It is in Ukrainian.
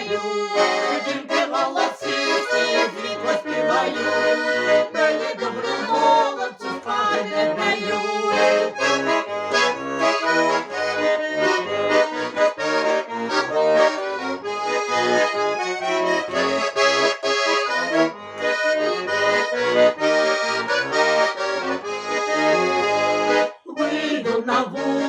співаю, жінки голосисті, зліко співаю, мені добру молодцю спати не даю. Вийду на вулицю,